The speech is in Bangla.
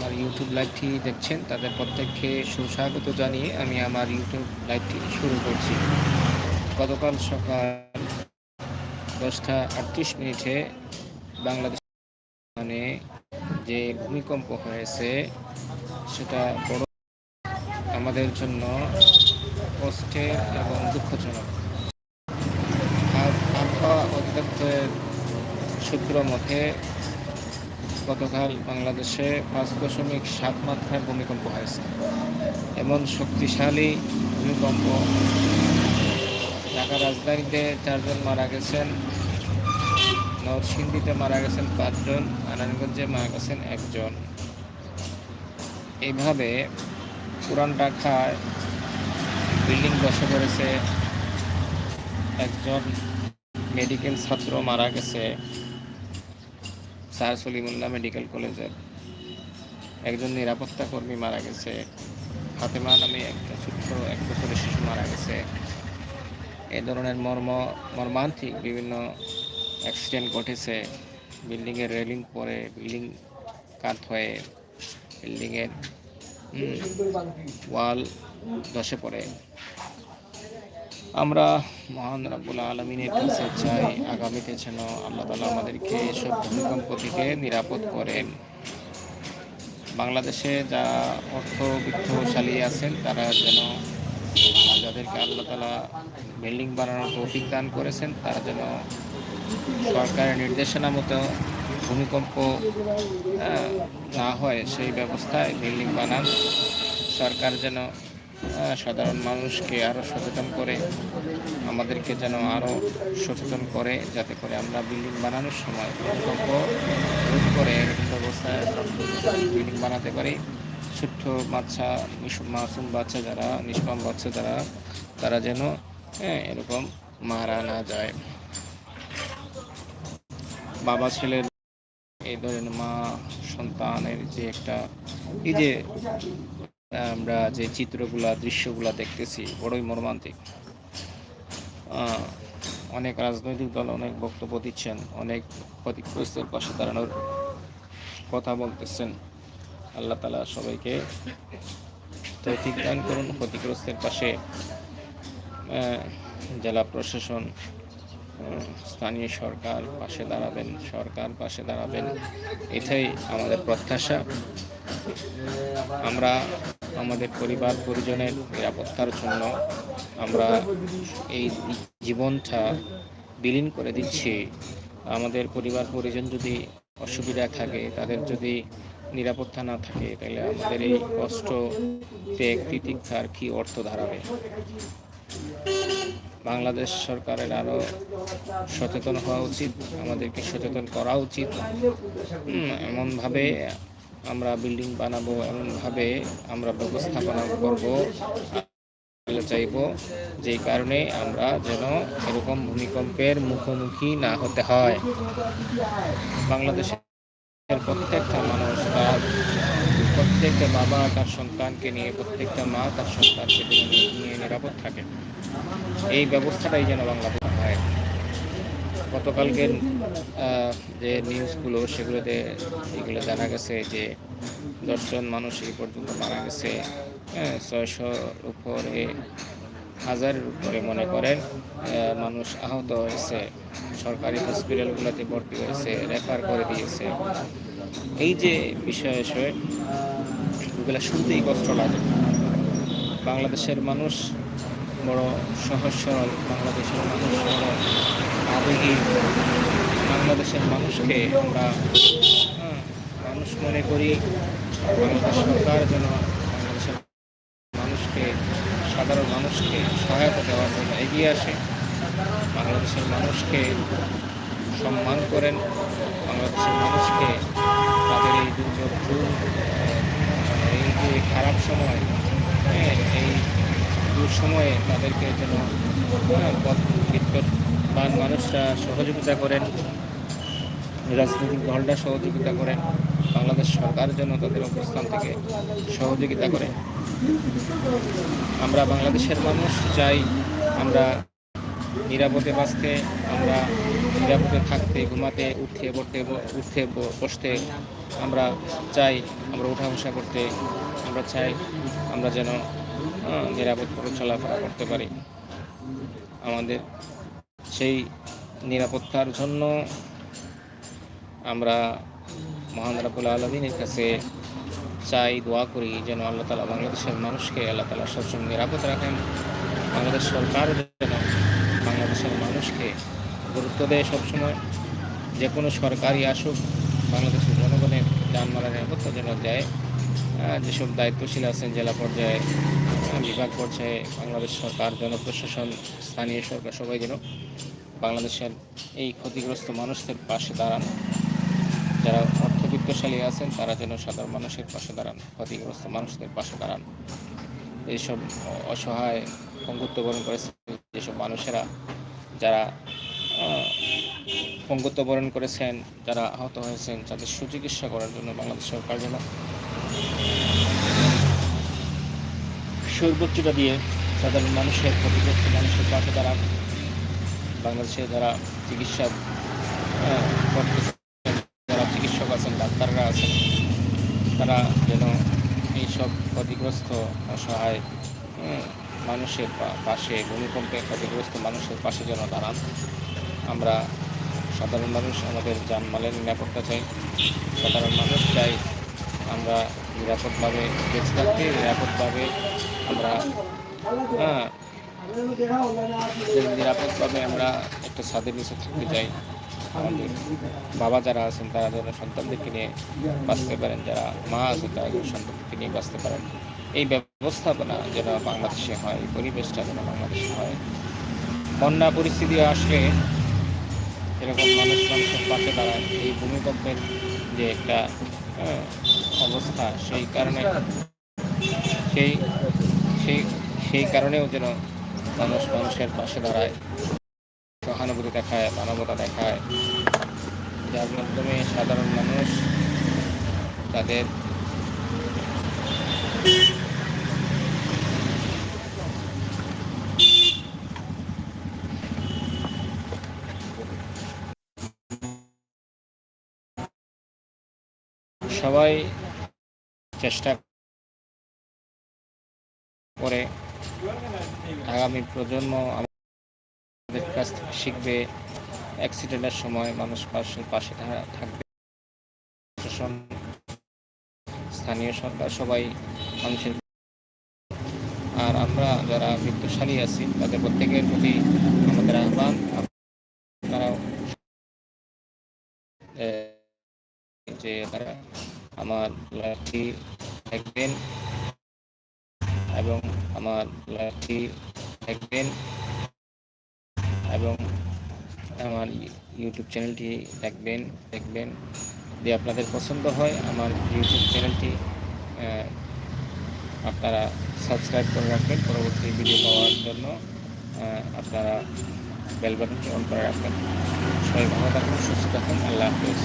আমার ইউটিউব লাইভটি দেখছেন, তাদের প্রত্যেককে সুস্বাগত জানিয়ে আমি আমার ইউটিউব লাইভটি শুরু করছি। গতকাল সকাল দশটা আটত্রিশ মিনিটে বাংলাদেশ মানে যে ভূমিকম্প হয়েছে, সেটা বড় আমাদের জন্য কষ্টের এবং দুঃখজনক। আবহাওয়া অধিদপ্তরের সূত্র মতে গতকাল বাংলাদেশে পাঁচ দশমিক সাত মাত্রার ভূমিকম্প হয়েছে। এমন শক্তিশালী ভূমিকম্প ঢাকা রাজধানীতে চারজন মারা গেছেন, নরসিংদীতে মারা গেছেন পাঁচজন নারায়ণগঞ্জে মারা গেছেন একজন। এইভাবে পুরান ঢাকায় বিল্ডিং বসে পড়েছে, একজন মেডিকেল ছাত্র মারা গেছে। স্যার সলিমুল্লাহ মেডিকেল কলেজের একজন নিরাপত্তা কর্মী মারা গেছে। ফাতেমা নামে একটা ছোট্ট এক বছরের শিশু মারা গেছে। এ ধরনের মর্ম, মর্মান্তিক বিভিন্ন অ্যাক্সিডেন্ট ঘটেছে। বিল্ডিংয়ের রেলিং পরে বিল্ডিং কাত হয়ে বিল্ডিংয়ের ওয়াল ধসে পড়ে। আমরা মহান রাব্বুল আলমিনের কাছে চাই, আগামীতে যেন আল্লাহ তালা আমাদেরকে এসব ভূমিকম্প থেকে নিরাপদ করেন। বাংলাদেশে যারা অর্থবিত্তশালী আছেন, তারা যেন যাদেরকে আল্লাহ তালা বিল্ডিং বানানোর তৌফিক দান করেছেন, তারা যেন সরকারের নির্দেশনা মতো ভূমিকম্প না হয়, সেই ব্যবস্থায় বিল্ডিং বানান। সরকার যেন সাধারণ মানুষকে আরও সচেতন করে আমাদেরকে যেন আরও সচেতন করে যাতে করে আমরা বিল্ডিং বানানোর সময় ভূমিকম্প রোধ করে ব্যবস্থায় বিল্ডিং বানাতে পারি। ছোট্ট বাচ্চা মাসুম বাচ্চা যারা নিষ্পাম বাচ্চা যারা তারা যেন হ্যাঁ, এরকম মারা না যায়। বাবা ছেলের এই ধরেন মা সন্তানের যে একটা এই যে আমরা যে চিত্রগুলা, দৃশ্যগুলা দেখতেছি, বড়ই মর্মান্তিক। অনেক রাজনৈতিক দল অনেক বক্তব্য দিচ্ছেন, অনেক ক্ষতিগ্রস্তের পাশে দাঁড়ানোর কথা বলতেছেন। আল্লাহ তালা সবাইকে তৌফিক দান করুন, ক্ষতিগ্রস্তের পাশে জেলা প্রশাসন স্থানীয় সরকার পাশে দাঁড়াবেন, সরকার পাশে দাঁড়াবেন। এটাই আমাদের প্রত্যাশা। আমরা আমাদের পরিবার, পরিজনের নিরাপত্তার জন্য আমরা এই জীবনটা বিলীন করে দিচ্ছি। আমাদের পরিবার, পরিজন যদি অসুবিধা থাকে, তাদের যদি নিরাপত্তা না থাকে, তাহলে আমাদের এই কষ্ট ত্যাগ তিতিক্ষার কি অর্থ দাঁড়াবে? বাংলাদেশ সরকারের আরও সচেতন হওয়া উচিত, আমাদেরকে সচেতন করা উচিত। এমনভাবে আমরা বিল্ডিং বানাবো এমনভাবে আমরা ব্যবস্থাপনা করব। চাইব যেই কারণে আমরা যেন এরকম ভূমিকম্পের মুখোমুখি না হতে হয়। বাংলাদেশের প্রত্যেকটা মানুষ তার প্রত্যেকটা বাবা তার সন্তানকে নিয়ে, প্রত্যেকটা মা তার সন্তানকে নিয়ে নিরাপদ থাকে। এই ব্যবস্থাটাই যেন বাংলাদেশ গতকালকের যে নিউজগুলো সেগুলোতে এগুলো জানা গেছে যে দশজন মানুষ এই পর্যন্ত মারা গেছে। হ্যাঁ ছয়শোর উপরে, হাজারের উপরে মনে করেন মানুষ আহত হয়েছে। সরকারি হসপিটালগুলোতে ভর্তি হয়েছে, রেফার করে দিয়েছে। এই যে বিষয় বিষয় এগুলো শুনতেই কষ্ট লাগে। বাংলাদেশের মানুষ বড় সহজ সরল বাংলাদেশের মানুষ বড় আবেগী বাংলাদেশের মানুষকে আমরা হ্যাঁ, মানুষ মনে করি বাংলাদেশ সরকার যেন বাংলাদেশের মানুষকে সাধারণ মানুষকে সহায়তা দেওয়ার জন্য এগিয়ে আসে। বাংলাদেশের মানুষকে সম্মান করেন। বাংলাদেশের মানুষকে তাদের এই দুর্যোগ এই যে খারাপ সময় হ্যাঁ, এই দুঃসময়ে তাদেরকে যেন বিত্তবান মানুষরা সহযোগিতা করেন, রাজনৈতিক দলটা সহযোগিতা করেন, বাংলাদেশ সরকার যেন তাদের অবস্থান থেকে সহযোগিতা করে। আমরা বাংলাদেশের মানুষ চাই আমরা নিরাপদে বাঁচতে, আমরা নিরাপদে থাকতে, ঘুমাতে, উঠতে পড়তে উঠতে, বসতে আমরা চাই, আমরা উঠা বসা করতে, আমরা চাই, আমরা যেন আহ, নিরাপদ করে চলাফেরা করতে পারি। আমাদের সেই নিরাপত্তার জন্য আমরা মহান রাবুল আলমিনের কাছে চাই দোয়া করি যেন আল্লাহ তালা বাংলাদেশের মানুষকে আল্লাহ তালা সবসময় নিরাপদ রাখেন। বাংলাদেশ সরকার যেন বাংলাদেশের মানুষকে গুরুত্ব দেয় সবসময়। যে কোনো সরকারি আসুক বাংলাদেশের জনগণের যানমালের নিরাপত্তা যেন দেয়। যেসব দায়িত্বশীল আছেন জেলা পর্যায়ে বিভাগ পর্যায়ে বাংলাদেশ সরকার, জনপ্রশাসন, স্থানীয় সরকার সবাই যেন বাংলাদেশের এই ক্ষতিগ্রস্ত মানুষদের পাশে দাঁড়ান। যারা অর্থবিত্তশালী আছেন, তারা যেন সাধারণ মানুষের পাশে দাঁড়ান, ক্ষতিগ্রস্ত মানুষদের পাশে দাঁড়ান। এইসব অসহায় পঙ্গুত্ব বরণ করেছে যেসব মানুষেরা, যারা পঙ্গুত্ব বরণ করেছেন, যারা আহত হয়েছেন, তাদের সুচিকিৎসা করার জন্য বাংলাদেশ সরকার যেন সর্বোচ্চটা দিয়ে সাধারণ মানুষের ক্ষতিগ্রস্ত মানুষের পাশে দাঁড়ান বাংলাদেশে যারা চিকিৎসা আহ, করতেছেন যারা চিকিৎসক আছেন ডাক্তাররা আছেন তারা যেন এইসব ক্ষতিগ্রস্ত অসহায় মানুষের পাশে ভূমিকম্পে ক্ষতিগ্রস্ত মানুষের পাশে যেন দাঁড়ান। আমরা সাধারণ মানুষ আমাদের যানমালের নিরাপত্তা চাই। সাধারণ মানুষ চাই আমরা নিরাপদভাবে বেঁচে থাকতে নিরাপদভাবে আমরা হ্যাঁ নিরাপদভাবে আমরা একটা ছাদের নিচে থাকতে চাই আমাদের বাবা যারা আছেন তারা যেন সন্তানদেরকে নিয়ে বাঁচতে পারেন যারা মা আছেন তারা যেন সন্তানদেরকে নিয়ে বাঁচতে পারেন। এই ব্যবস্থাপনা যেন বাংলাদেশে হয় পরিবেশটা যেন বাংলাদেশে হয়। বন্যা পরিস্থিতি আসলে এরকম মানুষ মানুষের পাশে দাঁড়ায় এই ভূমিকম্পের যে একটা আহ, অবস্থা সেই কারণে সেই সেই সেই কারণেও যেন মানুষ মানুষের পাশে দাঁড়ায়, সহানুভূতি দেখায়, মানবতা দেখায়। যার মাধ্যমে সাধারণ মানুষ তাদের সবাই চেষ্টা করে আগামী প্রজন্ম আমাদের কাছ থেকে শিখবে অ্যাক্সিডেন্টের সময় মানুষ পাশে পাশে থাকবে। প্রশাসন, স্থানীয় সরকার, সবাই মানুষের আর আমরা যারা মৃত্যুশালী আছি, তাদের প্রত্যেকের প্রতি আমাদের আহ্বান, আপনারাও যে তারা আমার লাঠি দেখবেন। এবং আমার লাঠি দেখবেন এবং আমার ইউটিউব চ্যানেলটি দেখবেন দেখবেন। যদি আপনাদের পছন্দ হয় আমার ইউটিউব চ্যানেলটি আপনারা সাবস্ক্রাইব করে রাখবেন। পরবর্তী ভিডিও পাওয়ার জন্য আপনারা বেল বাটনটি অন করে রাখবেন। সবাই ভালো থাকুন, সুস্থ থাকুন। আল্লাহ হাফেজ।